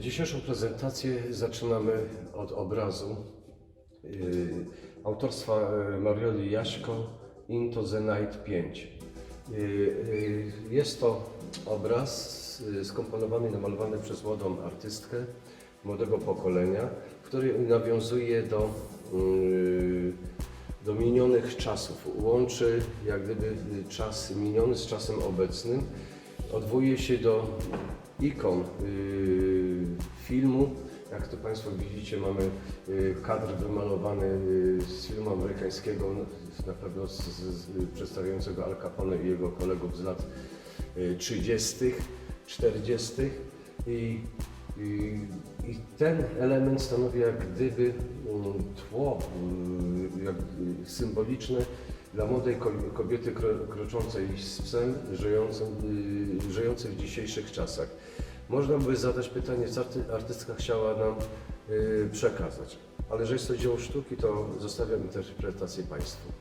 Dzisiejszą prezentację zaczynamy od obrazu e, autorstwa e, Marioli Jaśko Into the Night 5. E, Jest to obraz skomponowany i namalowany przez młodą artystkę młodego pokolenia, który nawiązuje do, do minionych czasów. Łączy jak gdyby czas miniony z czasem obecnym. Odwołuje się do ikon y, filmu. Jak to Państwo widzicie, mamy y, kadr wymalowany y, z filmu amerykańskiego, no, na pewno z, z, przedstawiającego Al Capone i jego kolegów z lat y, 30., 40. I, i, I ten element stanowi jak gdyby mm, tło y, jak, symboliczne dla młodej ko- kobiety kro- kroczącej z psem, y, żyjącej w dzisiejszych czasach. Można by zadać pytanie, co arty- artystka chciała nam y, przekazać, ale że jest to dzieło sztuki, to zostawiam interpretację Państwu.